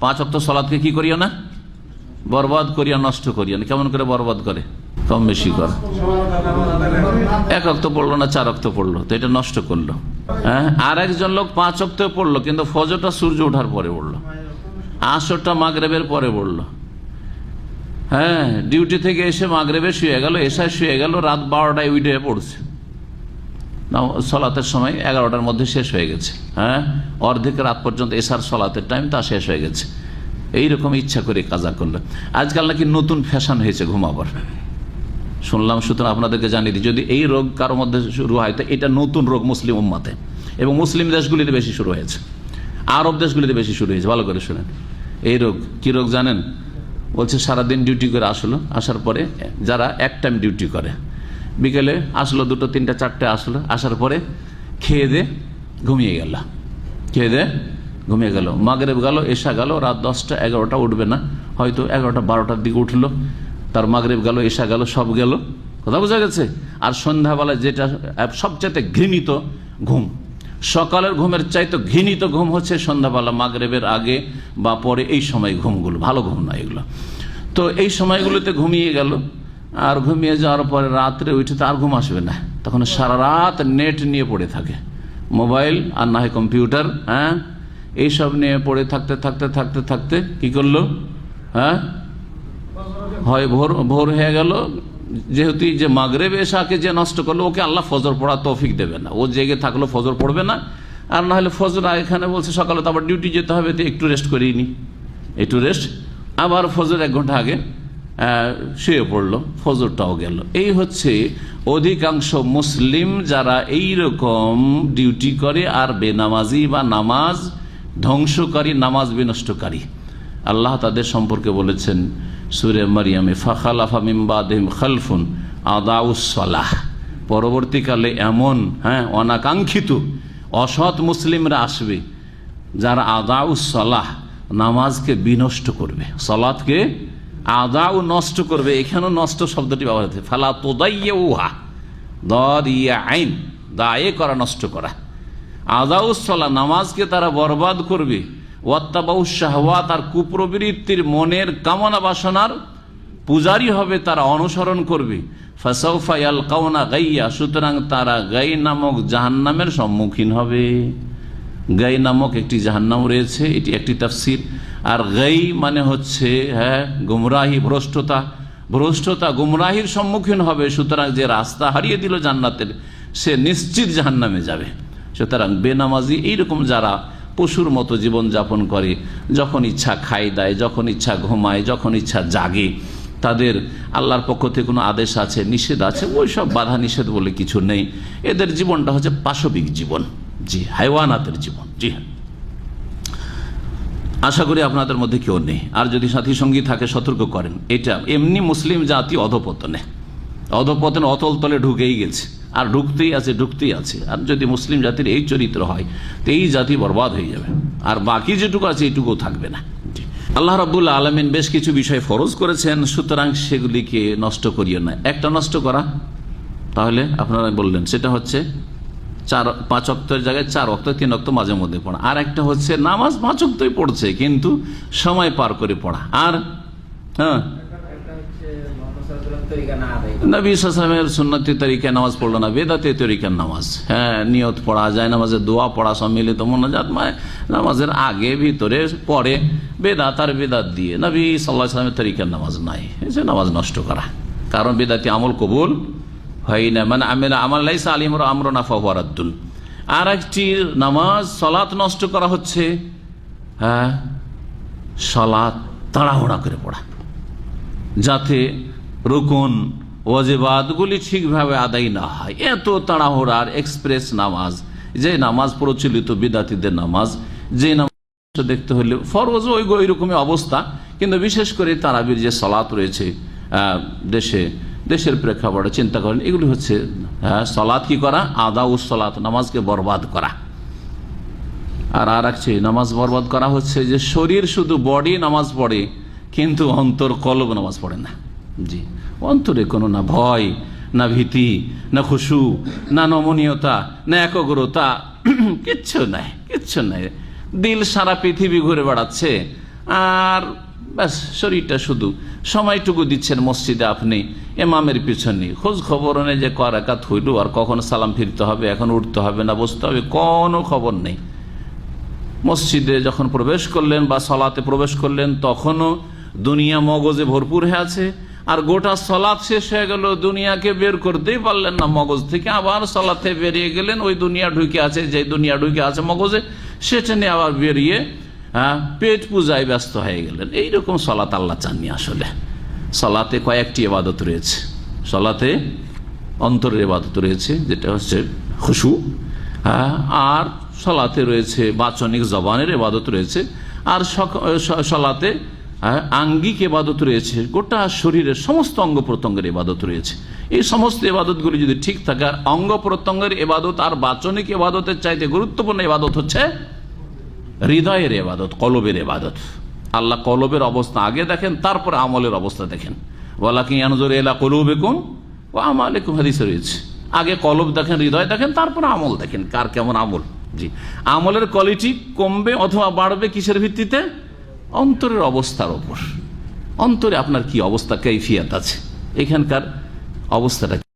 পাঁচ অক্ত সলাদকে কি করিও না? বরবাদ করিয়া নষ্ট করিয়া না। কেমন করে বরবাদ করে? কম বেশি করে। এক অক্ত পড়ল না, চার অক্ত পড়ল। তো এটা নষ্ট করল। হ্যাঁ? আর একজন লোক পাঁচ অক্ত পড়ল, কিন্তু ফজরটা সূর্য ওঠার পরে পড়ল। আসরটা মাগরেবের পরে পড়ল। হ্যাঁ? ডিউটি থেকে এসে মাগরেবে শুয়ে গেল, এসায় শুয়ে গেল, রাত বারোটায় উঠে পড়ছে। সলাতের সময় এগারোটার মধ্যে শেষ হয়ে গেছে হ্যাঁ? অর্ধেক রাত পর্যন্ত এসার সলাতের টাইম তা শেষ হয়ে গেছে। এইরকম ইচ্ছা করে কাজা করল। আজকাল নাকি নতুন ফ্যাশন হয়েছে ঘুমাবার শুনলাম, সুতরাং আপনাদেরকে জানিয়ে দিই, যদি এই রোগ কারোর মধ্যে শুরু হয়, তো এটা নতুন রোগ মুসলিম উম্মাতে। এবং মুসলিম দেশগুলিতে বেশি শুরু হয়েছে। আরব দেশগুলিতে বেশি শুরু হয়েছে। ভালো করে শুনেন। এই রোগ, কি রোগ জানেন? বলছে সারাদিন ডিউটি করে আসলো। আসার পরে যারা এক টাইম ডিউটি করে। বিকেলে আসলো দুটো, তিনটা, চারটে আসলো। আসার পরে খেয়ে দে, ঘুমিয়ে গেল। খেয়ে দে, ঘুমিয়ে গেল। মাগরেব গেল এসা গেল, রাত দশটা, এগারোটা উঠবে না। হয়তো এগারোটা, বারোটার দিকে উঠল। তার মাগরেব গেল এসা গেল, সব গেল। কথা বোঝা গেছে? আর সন্ধ্যাবেলায় যেটা সবচেয়ে ঘৃণিত ঘুম। সকালের ঘুমের চাইতে ঘৃণিত ঘুম হচ্ছে সন্ধ্যাবেলা মাগরেবের আগে বা পরে এই সময় ঘুমগুলো। ভালো ঘুম না এগুলো। তো এই সময়গুলোতে ঘুমিয়ে গেল। আর ঘুমিয়ে যাওয়ার পরে রাত্রে উঠে তো আর ঘুম আসবে না। তখন সারা রাত নেট নিয়ে পড়ে থাকে। মোবাইল আর না হয় কম্পিউটার হ্যাঁ? এইসব নিয়ে পড়ে থাকতে থাকতে থাকতে থাকতে কি করল? হ্যাঁ? হয় ভোর ভোর হয়ে গেল। যেহেতু যে মাগরেব এসাকে যে নষ্ট করল, ওকে আল্লাহ ফজর পড়া তৌফিক দেবে না। ও জেগে থাকল, ফজর পড়বে না। আর না হলে ফজর এখানে বলছে সকালে তো আবার ডিউটি যেতে হবে, তো একটু রেস্ট করিনি একটু রেস্ট আবার ফজর এক ঘণ্টা আগে শুয়ে পড়ল, ফজরটাও গেল। এই হচ্ছে অধিকাংশ মুসলিম যারা এই রকম ডিউটি করে আর বেনামাজি বা নামাজ ধ্বংসকারী, নামাজ বিনষ্টকারী। আল্লাহ তাদের সম্পর্কে বলেছেন, সুরে মারিয়ামে, ফাখালাফা মিমবাদিম খালফুন আদাউসলাহ পরবর্তীকালে এমন হ্যাঁ অনাকাঙ্ক্ষিত, অসৎ মুসলিমরা আসবে যারা আদাউসলাহ নামাজকে বিনষ্ট করবে। সলাৎকে আদাউ নষ্ট করবে, এখানেও নষ্ট শব্দটি ব্যবহার হচ্ছে। ফালা তোদাইয়া উহা দদ ইয়া আইন, দায়ে করা, নষ্ট করা। আদাউসলা নামাজকে তারা বরবাদ করবে। ওয়াত্তাবাউ শাহওয়াত আর কুপ্রবৃত্তির মনের কামনা বাসনার পূজারি হবে, তারা অনুসরণ করবে। ফাসাউফায়াল কাউনা গাইয়া, সুতরাং তারা গাই নামক জাহান্নামের সম্মুখীন হবে। গাই নামক একটি জাহান্নাম রয়েছে, এটি একটি তাফসির। আর গেই মানে হচ্ছে হ্যাঁ গুমরাহি, ভ্রষ্টতা। ভ্রষ্টতা গুমরাহির সম্মুখীন হবে, সুতরাং যে রাস্তা হারিয়ে দিল জান্নাতের, সে নিশ্চিত জাহান্নামে যাবে। সুতরাং বেনামাজি এইরকম যারা পশুর মতো জীবন যাপন করে, যখন ইচ্ছা খাই দেয়, যখন ইচ্ছা ঘুমায়, যখন ইচ্ছা জাগে, তাদের আল্লাহর পক্ষ থেকে কোনো আদেশ আছে, নিষেধ আছে? ওই সব বাধা নিষেধ বলে কিছু নেই। এদের জীবনটা হচ্ছে পাশবিক জীবন। জি, হাইওয়ানাতের জীবন। জি হ্যাঁ। আশা করি আপনাদের মধ্যে কেউ নেই। আর যদি সাথী সঙ্গী থাকে, সতর্ক করেন। এটা এমনি মুসলিম জাতি অধপতনে। অধপতনে অতল তলে ঢুকেই গেছে। আর ঢুকতেই আছে ঢুকতেই আছে। আর যদি মুসলিম জাতির এই চরিত্র হয়, তো এই জাতি বরবাদ হয়ে যাবে। আর বাকি যেটুকু আছে এইটুকু থাকবে না। আল্লাহ রাবুল্লা আলমিন বেশ কিছু বিষয় ফরজ করেছেন, সুতরাং সেগুলিকে নষ্ট করিও না। একটা নষ্ট করা, তাহলে আপনারা বললেন, সেটা হচ্ছে চার, পাঁচ অক্টের জায়গায় চার অক্ট তিন অক্ট মাঝে মধ্যে পড়া। আর একটা হচ্ছে নামাজ পাঁচ অক্টই পড়ছে, কিন্তু সময় পার করে পড়া। আর হ্যাঁ? নামাজ পড়ল না নামাজ। হ্যাঁ নিয়ত পড়া যায় নামাজের দোয়া পড়া নামাজের আগে, ভিতরে দিয়ে নবী তরিকার নামাজ নাই। নামাজ নষ্ট করা। কারণ বেদাতি আমল কবুল হয় না মানে আমি আমার লাইসা আলিমর আমরনা ফাহুয়ারাদ্দুল আর একটি নামাজ সলাৎ নষ্ট করা হচ্ছে। হ্যাঁ? সলাৎ তাড়াহুড়া করে পড়া। যাতে রুকুন ওজেবাদগুলি ঠিকভাবে আদায় না হয়। এত তাড়াহুড়ার এক্সপ্রেস নামাজ। যে নামাজ প্রচলিত বিদাতিদের নামাজ, যে নামাজ দেখতে হলে ফরজ ওই ওই রকমই অবস্থা। কিন্তু বিশেষ করে তারাবির যে সলাৎ রয়েছে দেশে দেশের প্রেক্ষাপটে চিন্তা করেন এগুলি হচ্ছে হ্যাঁ, সলাৎ কি করা? আদা ও সলাৎ নামাজকে বরবাদ করা। আর আর একটি নামাজ বরবাদ করা হচ্ছে যে শরীর শুধু বডি নামাজ পড়ে কিন্তু অন্তর কলব নামাজ পড়ে না। জি অন্তরে কোনো না ভয় না ভীতি না খুশু না নমনীয়তা না একগ্রতা কিচ্ছু নাই কিচ্ছু নাই। দিল সারা পৃথিবী ঘুরে বেড়াচ্ছে আর ব্যাস শরীরটা শুধু সময়টুকু দিচ্ছেন মসজিদে আপনি এমামের পিছনে খোঁজ খবর নেই যে করাকাত হইল আর কখন সালাম ফিরতে হবে, এখন উঠতে হবে না, বসতে হবে, কোনো খবর নেই। মসজিদে যখন প্রবেশ করলেন বা সলাতে প্রবেশ করলেন, তখনও দুনিয়া মগজে ভরপুর হয়ে আছে, আর গোটা সলাৎ শেষ হয়ে গেল, দুনিয়াকে বের করতেই পারলেন না মগজ থেকে, আবার সলাতে বেরিয়ে গেলেন, ওই দুনিয়া ঢুকে আছে যে দুনিয়া ঢুকে আছে মগজে, সেটা নিয়ে আবার বেরিয়ে হ্যাঁ, পেট পূজায় ব্যস্ত হয়ে গেলেন। এইরকম সলাত আল্লাহ চাননি আসলে। সলাতে কয়েকটি এবাদত রয়েছে। সলাতে অন্তরের এবাদত রয়েছে যেটা হচ্ছে খুশু হ্যাঁ, আর সলাতে রয়েছে বাচনিক জবানের এবাদত রয়েছে। আর সলাতে হ্যাঁ, আঙ্গিক এবাদত রয়েছে। গোটা শরীরের সমস্ত অঙ্গ প্রত্যঙ্গের এবাদত রয়েছে। এই সমস্ত এবাদতগুলি যদি ঠিক থাকে আর অঙ্গ প্রত্যঙ্গের এবাদত আর বাচনিক এবাদতের চাইতে গুরুত্বপূর্ণ এবাদত হচ্ছে হৃদয়ের এবাদত কলবের এবাদত আল্লাহ কলবের অবস্থা আগে দেখেন, তারপরে আমলের অবস্থা দেখেন। বলা কি আনজোর এলা কলবে কোন ও আমালেকুম, হাদিসে রয়েছে। আগে কলব দেখেন, হৃদয় দেখেন, তারপরে আমল দেখেন, কার কেমন আমল। জি। আমলের কোয়ালিটি কমবে অথবা বাড়বে কিসের ভিত্তিতে? অন্তরের অবস্থার ওপর অন্তরে আপনার কি অবস্থা কৈফিয়াত আছে? এখানকার অবস্থাটা